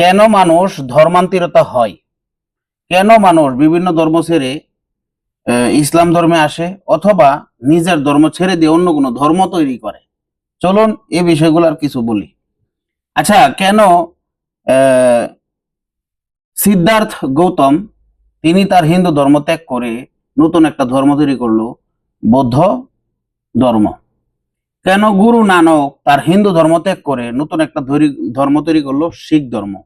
কেন মানুষ ধর্মান্তরিত হয়? কেন মানুষ বিভিন্ন ধর্ম ছেড়ে ইসলাম ধর্মে আসে অথবা নিজের ধর্ম ছেড়ে দিয়ে অন্য কোনো ধর্ম তৈরি করে? চলুন এই বিষয়গুলো আর কিছু বলি। আচ্ছা কেন সিদ্ধার্থ গৌতম, তিনি তার হিন্দু ধর্ম ত্যাগ করে নতুন একটা ধর্ম তৈরি করল, বৌদ্ধ ধর্ম। কেন গুরু নানক তার হিন্দু ধর্ম ত্যাগ করে নতুন একটা ধরি- ধর্ম তৈরি করল শিখ ধর্ম?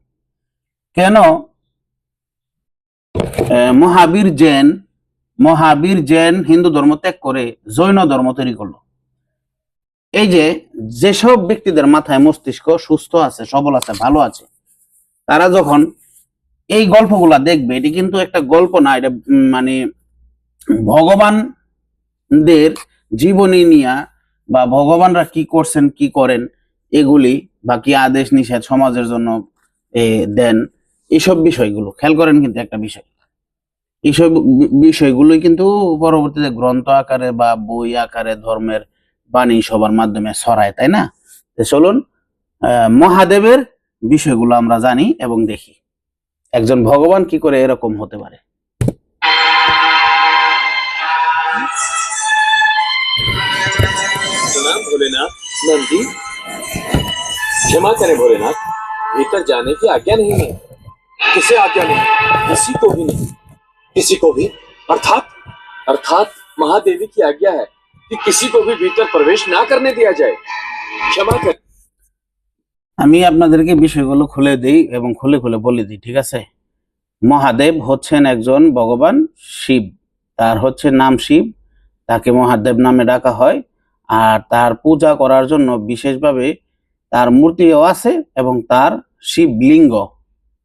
কেন? মহাবীর জৈন মহাবীর জৈন হিন্দু ধর্ম ত্যাগ করে জৈন ধর্ম তৈরি করল। এই যে, যেসব ব্যক্তিদের মাথায় মস্তিষ্ক সুস্থ আছে, সবল আছে, ভালো আছে, তারা যখন এই গল্পগুলা দেখবে, এটি কিন্তু একটা গল্প না, এটা মানে ভগবানদের জীবনী নিয়া বা ভগবানরা কি করছেন, কি করেন, এগুলি বা কি আদেশ নিষেধ সমাজের জন্য দেন। এইসব বিষয়গুলো খেয়াল করেন কিন্তু একটা বিষয় এইসব বি- বিষয়গুলোই কিন্তু পরবর্তীতে গ্রন্থ আকারে বা বই আকারে ধর্মের বাণী সবার মাধ্যমে ছড়ায় তাই না তো চলুন আহ, মহাদেবের বিষয়গুলো আমরা জানি এবং দেখি একজন ভগবান কি করে এরকম হতে পারে प्रणाम भोलेनाथ नंदी क्षमा करें भोलेनाथ भीतर जाने की आज्ञा नहीं है किसे आज्ञा नहीं किसी को भी नहीं किसी को भी अर्थात अर्थात महादेवी की आज्ञा है कि किसी को भी भीतर प्रवेश ना करने दिया जाए क्षमा करें আমি আপনাদেরকে বিষয়গুলো খুলে দিই এবং খুলে খুলে বলে দিই ঠিক আছে মহাদেব হচ্ছেন একজন ভগবান শিব তার হচ্ছে নাম শিব তাকে মহাদেব নামে ডাকা হয় আর তার পূজা করার জন্য বিশেষভাবে তার মূর্তিও আছে এবং তার শিবলিঙ্গ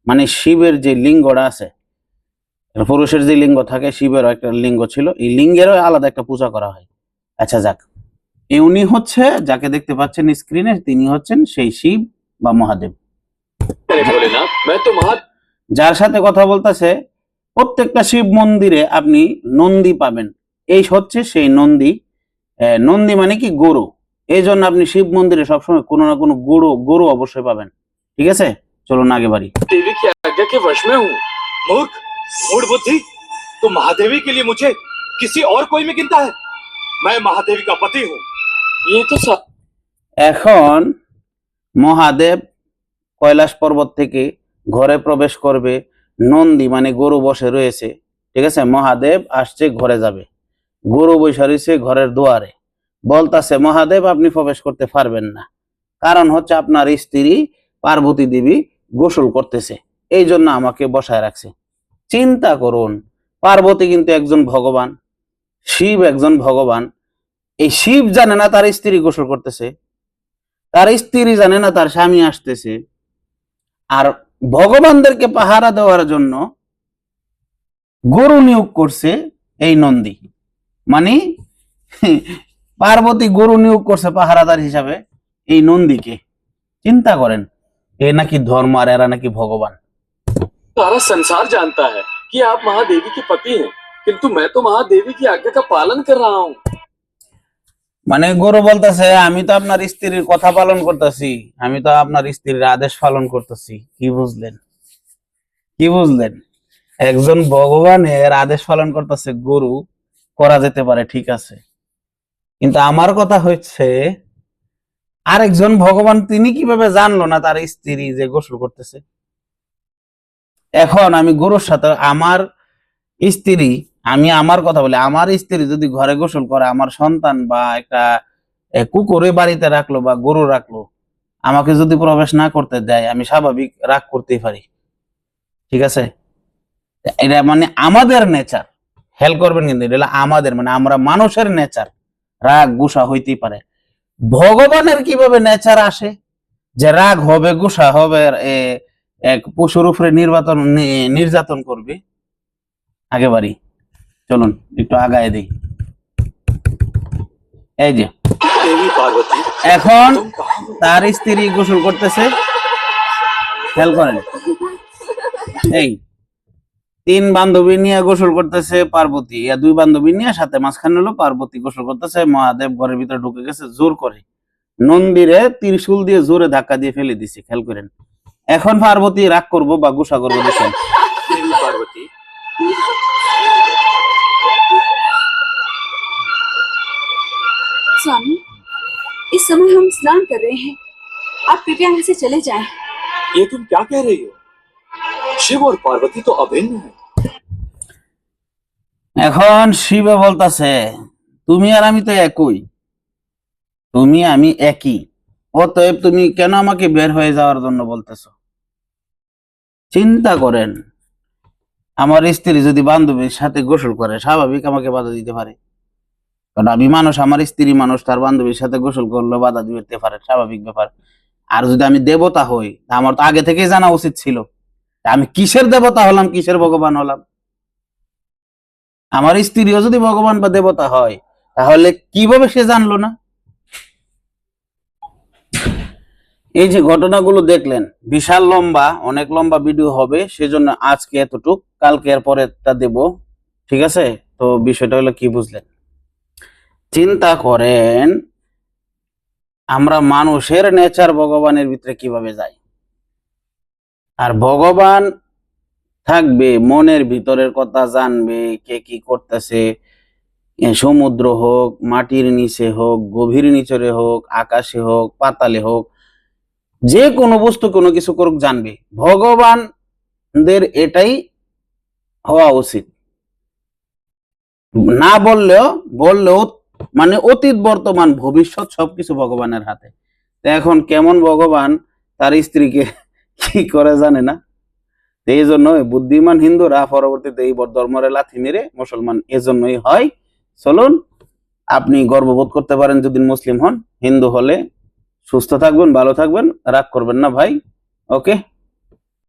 মানে শিবের যে লিঙ্গটা আছে মানে পুরুষের যে লিঙ্গ থাকে, শিবেরও একটা লিঙ্গ ছিল, এই লিঙ্গেরও আলাদা একটা পূজা করা হয়। আচ্ছা যাক, এ উনি হচ্ছে, যাকে দেখতে পাচ্ছেন স্ক্রিনে তিনি হচ্ছেন সেই শিব বা মহাদেব। যার সাথে কথা বলতেছে, প্রত্যেকটা শিব মন্দিরে আপনি নন্দী পাবেন। এই হচ্ছে সেই নন্দী। নন্দী মানে কি গরু? এই জন্য আপনি শিব মন্দিরে সবসময় কোনো না কোনো গরু গরু অবশ্যই পাবেন। ঠিক আছে? চলুন আগে বাড়ি देवी की आज्ञा के वश में हूँ मूर्ख मूड बुद्धि तो महादेवी के लिए मुझे किसी और कोई में गिनता है मैं महादेवी का पति हूँ ये तो सा- এখন মহাদেব কৈলাস পর্বত থেকে ঘরে প্রবেশ করবে নন্দী মানে গরু বসে রয়েছে ঠিক আছে মহাদেব আসছে ঘরে যাবে গরু বসে রয়েছে ঘরের দুয়ারে বলতাছে মহাদেব আপনি প্রবেশ করতে পারবেন না কারণ হচ্ছে আপনার স্ত্রী পার্বতী দেবী গোসল করতেছে। এই জন্য আমাকে বসায় রাখছে। চিন্তা করুন, পার্বতী কিন্তু একজন ভগবান, শিব একজন ভগবান। এই শিব জানে না তার স্ত্রী গোসল করতেছে, তার স্ত্রী জানে না তার স্বামী আসতেছে। আর ভগবানদেরকে পাহারা দেওয়ার জন্য গরু নিয়োগ করছে এই নন্দী। মানে পার্বতী গরু নিয়োগ করছে পাহারাদার হিসাবে এই নন্দীকে। চিন্তা করেন এ নাকি ধর্ম আর এরা নাকি ভগবান सारा संसार जानता है कि आप महादेवी के पति हैं किंतु मैं तो महादेवी की आज्ञा का पालन कर रहा हूँ মানে গরু বলতেছে আমি তো আপনার স্ত্রীর কথা পালন করতেছি আমি তো আপনার স্ত্রীর আদেশ পালন করতেছি কি বুঝলেন কি বুঝলেন একজন ভগবানের আদেশ পালন করতেছে গরু করা যেতে পারে ঠিক আছে কিন্তু আমার কথা হচ্ছে আরেকজন ভগবান তিনি কীভাবে জানলো না তার স্ত্রী যে গোসল করতেছে? এখন আমি গরুর সাথে আমার স্ত্রী, আমি আমার কথা বলি, আমার স্ত্রী যদি ঘরে গোসল করে, আমার সন্তান বা একটা কুকুরে বাড়িতে রাখল বা গরু রাখল, আমাকে যদি প্রবেশ না করতে দেয়, আমি স্বাভাবিক রাগ করতেই পারি। ঠিক আছে? এটা মানে আমাদের নেচার হেল করবেন কিন্তু, এটা আমাদের মানে আমরা মানুষের নেচার রাগ, গুসা হইতেই পারে। ভগবানের কীভাবে নেচার আসে? যে রাগ হবে, গুসা হবে এক পশুর উপরে নির্বাচন নির্যাতন করবে? আগে বাড়ি। চলুন, একটু আগায় দিই। এই যে। এখন তার স্ত্রী গোসল করতেছে। খেয়াল করেন। এই। তিন বান্ধবী নিয়ে গোসল করতেছে পার্বতী ইয়া দুই বান্ধবী নিয়ে সাথে মাঝখানে হলো পার্বতী গোসল করতেছে মহাদেব ঘরের ভিতরে ঢুকে গেছে জোর করে নন্দিরে ত্রিশূল দিয়ে জোরে ধাক্কা দিয়ে ফেলে দিছে খেয়াল করেন এখন পার্বতী রাগ করবো বা গুসা করবো দেখেন देवी पार्वती स्वामी इस समय हम स्नान कर रहे हैं आप कृपया यहाँ से चले जाएं। ये तुम क्या कह रही हो শিব আর পার্বতী তো অভিন্ন। এখন শিব বলতাছে, তুমি আর আমি তো একই। তুমি, আমি একই। অতএব তুমি কেন আমাকে বের হয়ে যাওয়ার জন্য বলতেছ? চিন্তা করেন, আমার স্ত্রী যদি বান্ধবীর সাথে গোসল করে, স্বাভাবিক আমাকে বাধা দিতে পারে। কারণ আমি মানুষ, আমার স্ত্রী মানুষ, তার বান্ধবীর সাথে গোসল করলে বাধা দিতে পারে, স্বাভাবিক ব্যাপার। আর যদি আমি দেবতা হই আমার তো আগে থেকেই জানা উচিত ছিল। আমি কিসের দেবতা হলাম, কিসের ভগবান হলাম? আমার স্ত্রীও যদি ভগবান বা দেবতা হয়, তাহলে কীভাবে সে জানলো না? এই যে ঘটনাগুলো দেখলেন, বিশাল লম্বা, অনেক লম্বা ভিডিও হবে, সেজন্য আজকে এতটুক, কালকে এর পরেরটা দেব, ঠিক আছে? তো বিষয়টা হলো কি বুঝলেন? চিন্তা করেন, আমরা মানুষের নেচার ভগবানের ভিতরে কীভাবে যাই? আর ভগবান থাকবে, মনের ভিতরের কথা জানবে, কে কি করতেছে সমুদ্র হোক, মাটির নিচে হোক, গভীর নিচরে হোক, আকাশে হোক, পাতালে হোক, যে কোনো বস্তু কোনো কিছু করুক জানবে। ভগবানদের এটাই হওয়া উচিত। না বললেও বললেও মানে অতীত, বর্তমান, ভবিষ্যৎ সবকিছু ভগবানের হাতে। এখন কেমন ভগবান, তার স্ত্রীকে কি করে জানে না? এই জন্যই বুদ্ধিমান হিন্দুরা পরবর্তীতে এই ধর্মরে লাথি মেরে মুসলমান এজন্যই হয়। চলুন, আপনি গর্ববোধ করতে পারেন যদি মুসলিম হন। হিন্দু হলে সুস্থ থাকবেন, ভালো থাকবেন, রাগ করবেন না ভাই। ওকে?